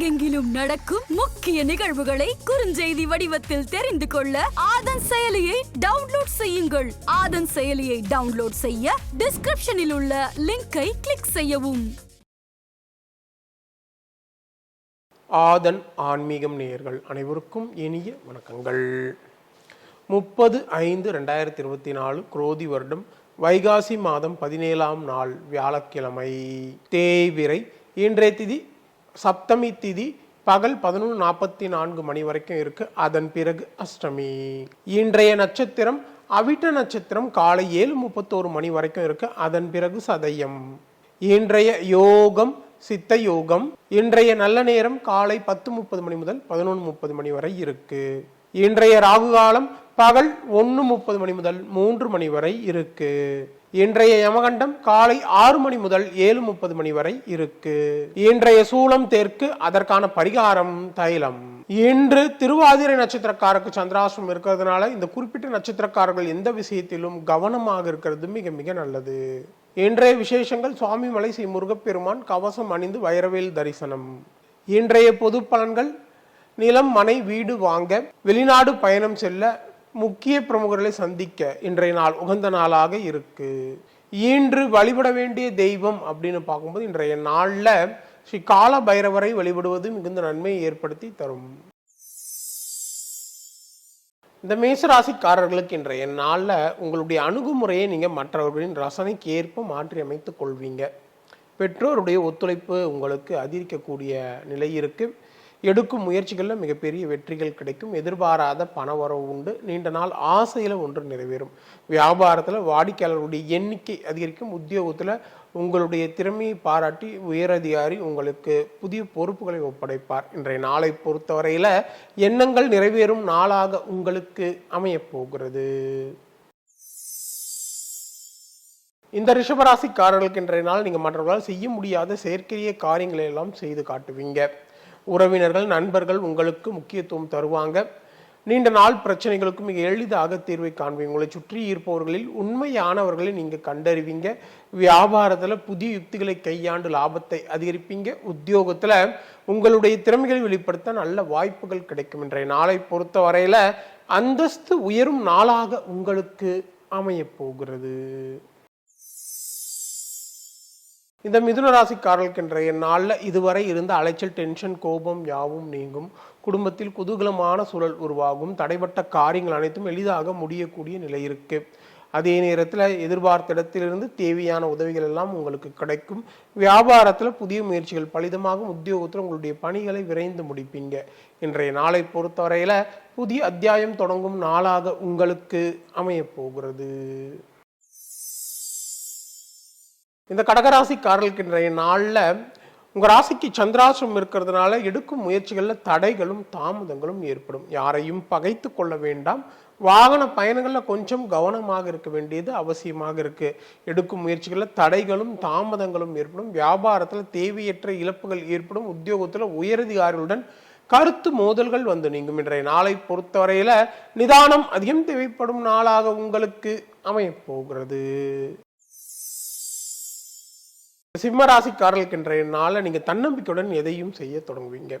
உலகெங்கிலும் நடக்கும் முக்கிய நிகழ்வுகளை குறுஞ்செய்தி வடிவத்தில் தெரிந்து கொள்ள ஆதன் செயலியை டவுன்லோட் செய்யுங்கள். ஆதன் செயலியை டவுன்லோட் செய்ய டிஸ்கிரிப்ஷனில் உள்ள லிங்கை கிளிக் செய்யவும். ஆதன் ஆன்மீகம் நேயர்கள் அனைவருக்கும் இனிய வணக்கங்கள். முப்பது ஐந்து ரெண்டாயிரத்தி இருபத்தி நாலு குரோதி வருடம் வைகாசி மாதம் பதினேழாம் நாள் வியாழக்கிழமை. தேய்விரை இன்றைய திதி சப்தமி திதி பகல் பதினொன்று நாற்பத்தி நான்கு மணி வரைக்கும் இருக்கு. அதன் பிறகு அஷ்டமி. இன்றைய நட்சத்திரம் அவிட்ட நட்சத்திரம் காலை ஏழு முப்பத்தோரு மணி வரைக்கும் இருக்கு. அதன் பிறகு சதயம். இன்றைய யோகம் சித்த யோகம் இன்றைய நல்ல நேரம் காலை பத்து முப்பது மணி முதல் பதினொன்று முப்பது மணி வரை இருக்கு. இன்றைய ராகு காலம் பகல் ஒன்று முப்பது மணி முதல் மூன்று மணி வரை இருக்கு. இன்றைய யமகண்டம் காலை ஆறு மணி முதல் ஏழு முப்பது மணி வரை இருக்கு. இன்றைய சூலம் தெற்கு அதற்கான பரிகாரம் தைலம். இன்று திருவாதிரை நட்சத்திரக்காரருக்கு சந்திராசிரம் இருக்கிறதுனால இந்த குறிப்பிட்ட நட்சத்திரக்காரர்கள் எந்த விஷயத்திலும் கவனமாக இருக்கிறது மிக மிக நல்லது. இன்றைய விசேஷங்கள் சுவாமி மலை ஸ்ரீ முருகப்பெருமான் கவசம் அணிந்து வைரவேல் தரிசனம். இன்றைய பொது பலன்கள் நிலம் மனை வீடு வாங்க வெளிநாடு பயணம் செல்ல முக்கிய பிரமுகர்களை சந்திக்க இன்றைய நாள் உகந்த நாளாக இருக்கு. இன்று வழிபட வேண்டிய தெய்வம் அப்படின்னு பார்க்கும்போது இன்றைய நாளில் ஸ்ரீ கால பைரவரை வழிபடுவது மிகுந்த நன்மையை ஏற்படுத்தி தரும். இந்த மேசராசிக்காரர்களுக்கு இன்றைய நாளில் உங்களுடைய அணுகுமுறையை நீங்கள் மற்றவர்களின் ரசனைக்கு ஏற்ப மாற்றி அமைத்துக் கொள்வீங்க. பெற்றோருடைய ஒத்துழைப்பு உங்களுக்கு அதிகரிக்கக்கூடிய நிலை இருக்குது எடுக்கும் முயற்சிகளில் மிகப்பெரிய வெற்றிகள் கிடைக்கும். எதிர்பாராத பணவரவு உண்டு. நீண்ட நாள் ஆசையில் ஒன்று நிறைவேறும். வியாபாரத்தில் வாடிக்கையாளருடைய எண்ணிக்கை அதிகரிக்கும். உத்தியோகத்தில் உங்களுடைய திறமையை பாராட்டி உயரதிகாரி உங்களுக்கு புதிய பொறுப்புகளை ஒப்படைப்பார். இன்றைய நாளை பொறுத்தவரையில் எண்ணங்கள் நிறைவேறும் நாளாக உங்களுக்கு அமையப் போகிறது. இந்த ரிஷபராசிக்காரர்களுக்கு இன்றைய நாள் நீங்கள் மற்றவர்களால் செய்ய முடியாத செயற்கரிய காரியங்களை எல்லாம் செய்து காட்டுவீங்க. உறவினர்கள் நண்பர்கள் உங்களுக்கு முக்கியத்துவம் தருவாங்க. நீண்ட நாள் பிரச்சனைகளுக்கு மிக எளிதாக தீர்வை காண்பீங்க. உங்களை சுற்றி இருப்பவர்களில் உண்மையானவர்களை நீங்கள் கண்டறிவீங்க. வியாபாரத்தில் புதிய யுக்திகளை கையாண்டு லாபத்தை அதிகரிப்பீங்க. உத்தியோகத்தில் உங்களுடைய திறமைகளை வெளிப்படுத்த நல்ல வாய்ப்புகள் கிடைக்கும் இன்றைய நாளை பொறுத்த வரையில் அந்தஸ்து உயரும் நாளாக உங்களுக்கு அமையப் போகிறது. இந்த மிதுன ராசிக்காரர்களுக்கு இன்றைய நாளில் இதுவரை இருந்த அலைச்சல் டென்ஷன் கோபம் யாவும் நீங்கும். குடும்பத்தில் குதூகலமான சூழல் உருவாகும். தடைப்பட்ட காரியங்கள் அனைத்தும் எளிதாக முடியக்கூடிய நிலை இருக்கு. அதே நேரத்தில் எதிர்பார்த்த இடத்திலிருந்து தேவையான உதவிகள் எல்லாம் உங்களுக்கு கிடைக்கும். வியாபாரத்தில் புதிய முயற்சிகள் பலிதமாகும் உத்தியோகத்தில் உங்களுடைய பணிகளை விரைந்து முடிப்பீங்க. இன்றைய நாளை பொறுத்தவரையில் புதிய அத்தியாயம் தொடங்கும் நாளாக உங்களுக்கு அமையப் போகிறது. இந்த கடகராசிக்காரர்களுக்கு இன்றைய நாளில் உங்கள் ராசிக்கு சந்திராசிரம் இருக்கிறதுனால எடுக்கும் முயற்சிகளில் தடைகளும் தாமதங்களும் ஏற்படும். யாரையும் பகைத்து கொள்ள வேண்டாம். வாகன பயணங்களில் கொஞ்சம் கவனமாக இருக்க வேண்டியது அவசியமாக இருக்குது எடுக்கும் முயற்சிகளில் தடைகளும் தாமதங்களும் ஏற்படும். வியாபாரத்தில் தேவையற்ற இழப்புகள் ஏற்படும். உத்தியோகத்தில் உயரதிகாரிகளுடன் கருத்து மோதல்கள் வந்து நீங்கும். இன்றைய நாளை பொறுத்தவரையில் நிதானம் அதிகம் தேவைப்படும் நாளாக உங்களுக்கு அமையப் சிம்மராசிக்காரர்களுக்கு சிம்ம இன்றைய நாளில் நீங்கள் தன்னம்பிக்கையுடன் எதையும் செய்ய தொடங்குவீங்க.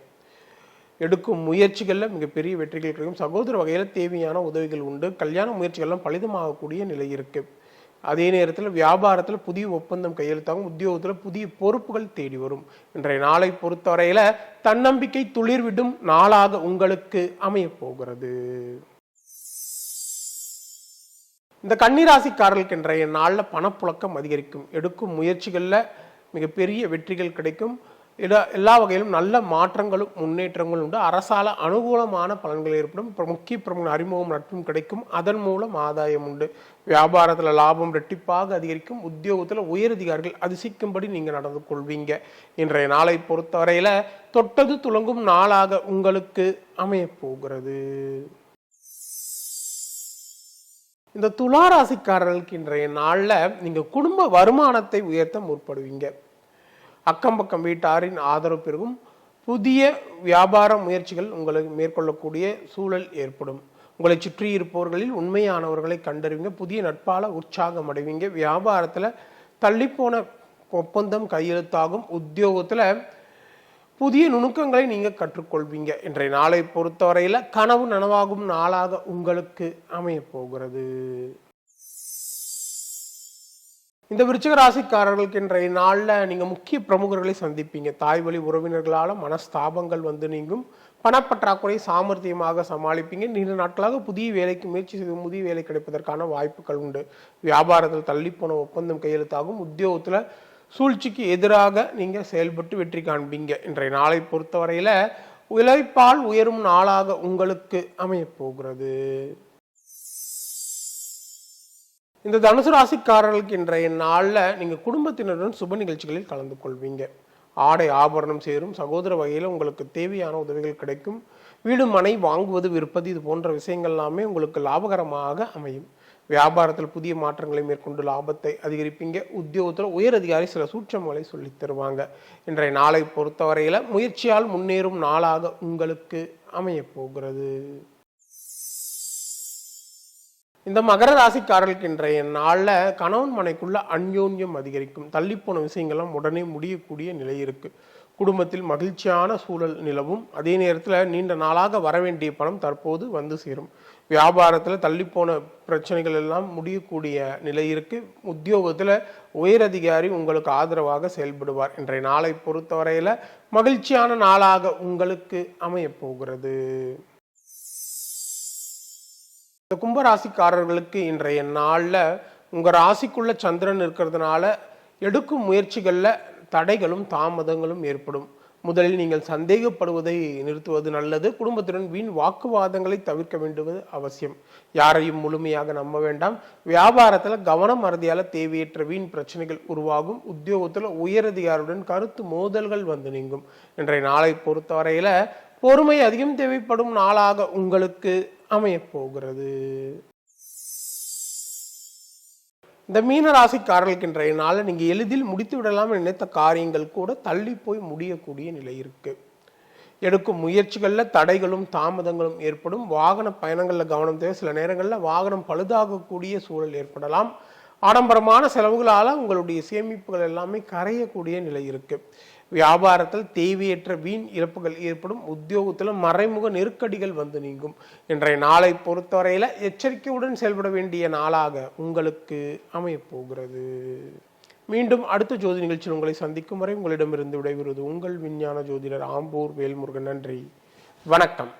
எடுக்கும் முயற்சிகளில் மிகப்பெரிய வெற்றிகள் கிடைக்கும். சகோதர வகையில் தேவையான உதவிகள் உண்டு. கல்யாண முயற்சிகள்லாம் பலிதமாகக்கூடிய நிலை இருக்கு. அதே நேரத்தில் வியாபாரத்தில் புதிய ஒப்பந்தம் கையெழுத்தாகும் உத்தியோகத்தில் புதிய பொறுப்புகள் தேடி வரும். இன்றைய நாளை பொறுத்தவரையில தன்னம்பிக்கை துளிர்விடும் நாளாக உங்களுக்கு அமையப்போகிறது இந்த கன்னிராசிக்காரர்களுக்கு இன்றைய நாளில் பணப்புழக்கம் அதிகரிக்கும். எடுக்கும் முயற்சிகளில் மிகப்பெரிய வெற்றிகள் கிடைக்கும். இட- எல்லா வகையிலும் நல்ல மாற்றங்களும் முன்னேற்றங்களும் உண்டு. அரசால அனுகூலமான பலன்கள் ஏற்படும். முக்கிய பிரமுக அறிமுகம் நட்பும் கிடைக்கும். அதன் மூலம் ஆதாயம் உண்டு. வியாபாரத்தில் லாபம் ரெட்டிப்பாக அதிகரிக்கும். உத்தியோகத்தில் உயரதிகாரிகள் அதிசிக்கும்படி நீங்கள் நடந்து கொள்வீங்க. இன்றைய நாளை பொறுத்தவரையில தொட்டது துளங்கும் நாளாக உங்களுக்கு அமையப் போகிறது. இந்த துலா ராசிக்காரர்களுக்கு இன்றைய நாளில் நீங்கள் குடும்ப வருமானத்தை உயர்த்த முற்படுவீங்க. அக்கம் பக்கம் வீட்டாரின் ஆதரவு பெருகும். புதிய வியாபார முயற்சிகள் உங்களுக்கு மேற்கொள்ளக்கூடிய சூழல் ஏற்படும். உங்களை சுற்றி இருப்பவர்களில் உண்மையானவர்களை கண்டறிவீங்க. புதிய நட்பால உற்சாகம் அடைவீங்க. வியாபாரத்தில் தள்ளிப்போன ஒப்பந்தம் கையெழுத்தாகும். உத்தியோகத்தில் புதிய நுணுக்கங்களை நீங்கள் கற்றுக்கொள்வீங்க. இன்றைய நாளை பொறுத்தவரையில் கனவு நனவாகும் நாளாக உங்களுக்கு அமைய போகிறது. இந்த விருச்சிக ராசிக்காரர்களுக்கு இன்றைய நாளில் நீங்கள் முக்கிய பிரமுகர்களை சந்திப்பீங்க. தாய் வழி உறவினர்களால் மனஸ்தாபங்கள் வந்து நீங்கும். பணப்பற்றாக்குறை சாமர்த்தியமாக சமாளிப்பீங்க. நீண்ட நாட்களாக புதிய வேலைக்கு முயற்சி செய்து புதிய வேலை கிடைப்பதற்கான வாய்ப்புகள் உண்டு. வியாபாரத்தில் தள்ளிப்போன ஒப்பந்தம் கையெழுத்தாகும். உத்தியோகத்தில் சூழ்ச்சிக்கு எதிராக நீங்கள் செயல்பட்டு வெற்றி காண்பீங்க. இன்றைய நாளை பொறுத்தவரையில் உழைப்பால் உயரும் நாளாக உங்களுக்கு அமையப் போகிறது. இந்த தனுசு ராசிக்காரர்களுக்கு இன்றைய நாளில் நீங்கள் குடும்பத்தினருடன் சுப நிகழ்ச்சிகளில் கலந்து கொள்வீங்க. ஆடை ஆபரணம் சேரும் சகோதர வகையில் உங்களுக்கு தேவையான உதவிகள் கிடைக்கும். வீடு மனை வாங்குவது விற்பது இது போன்ற விஷயங்கள் எல்லாமே உங்களுக்கு லாபகரமாக அமையும். வியாபாரத்தில் புதிய மாற்றங்களை மேற்கொண்டு லாபத்தை அதிகரிப்பீங்க. உத்தியோகத்தில் உயர் அதிகாரி சில சூட்சமங்களை சொல்லி தருவாங்க. இன்றைய நாளை பொறுத்தவரையில் முயற்சியால் முன்னேறும் நாளாக உங்களுக்கு அமையப்போகிறது இந்த மகர ராசிக்காரர்களுக்கு இன்றைய நாளில் கணவன் மனைக்குள்ள அந்யோன்யம் அதிகரிக்கும். தள்ளிப்போன விஷயங்கள்லாம் உடனே முடியக்கூடிய நிலை இருக்கு. குடும்பத்தில் மகிழ்ச்சியான சூழல் நிலவும். அதே நேரத்தில் நீண்ட நாளாக வர வேண்டிய பணம் தற்போது வந்து சேரும். வியாபாரத்தில் தள்ளிப்போன பிரச்சனைகள் எல்லாம் முடியக்கூடிய நிலை இருக்குது உத்தியோகத்தில் உயரதிகாரி உங்களுக்கு ஆதரவாக செயல்படுவார். இன்றைய நாளை பொறுத்தவரையில் மகிழ்ச்சியான நாளாக உங்களுக்கு அமையப் போகிறது. இந்த கும்பராசிக்காரர்களுக்கு இன்றைய நாளில் உங்கள் ராசிக்குள்ள சந்திரன் இருக்கிறதுனால எடுக்கும் முயற்சிகளில் தடைகளும் தாமதங்களும் ஏற்படும். முதலில் நீங்கள் சந்தேகப்படுவதை நிறுத்துவது நல்லது. குடும்பத்துடன் வீண் வாக்குவாதங்களை தவிர்க்க வேண்டுவது அவசியம். யாரையும் முழுமையாக நம்ப வேண்டாம். வியாபாரத்தில் கவனம் அறுதியால் தேவையற்ற வீண் பிரச்சனைகள் உருவாகும். உத்தியோகத்தில் உயரதிகாரியுடன் கருத்து மோதல்கள் வந்து நீங்கும். இன்றைய நாளை பொறுத்தவரையில் பொறுமை அதிகம் தேவைப்படும் நாளாக உங்களுக்கு அமையப் போகிறது. இந்த மீன ராசிக்காரர்களுக்கு இன்றைய நாளில் நீங்க எளிதில் முடித்து விடலாம் நினைத்த காரியங்கள் கூட தள்ளி போய் முடியக்கூடிய நிலை இருக்கு. எடுக்கும் முயற்சிகள்ல தடைகளும் தாமதங்களும் ஏற்படும். வாகன பயணங்களில் கவனம் தேவை. சில நேரங்களில் வாகனம் பழுதாகக்கூடிய சூழல் ஏற்படலாம். ஆடம்பரமான செலவுகளால் உங்களுடைய சேமிப்புகள் எல்லாமே கரையக்கூடிய நிலை இருக்குது வியாபாரத்தில் தேவையற்ற வீண் இழப்புகள் ஏற்படும். உத்தியோகத்தில் மறைமுக நெருக்கடிகள் வந்து நீங்கும். இன்றைய நாளை பொறுத்தவரையில் எச்சரிக்கையுடன் செயல்பட வேண்டிய நாளாக உங்களுக்கு அமையப் போகிறது. மீண்டும் அடுத்த ஜோதி நிகழ்ச்சியில் உங்களை சந்திக்கும் வரை உங்களிடமிருந்து விடைபெறுவது உங்கள் விஞ்ஞான ஜோதிடர் ஆம்பூர் வேல்முருகன். நன்றி. வணக்கம்.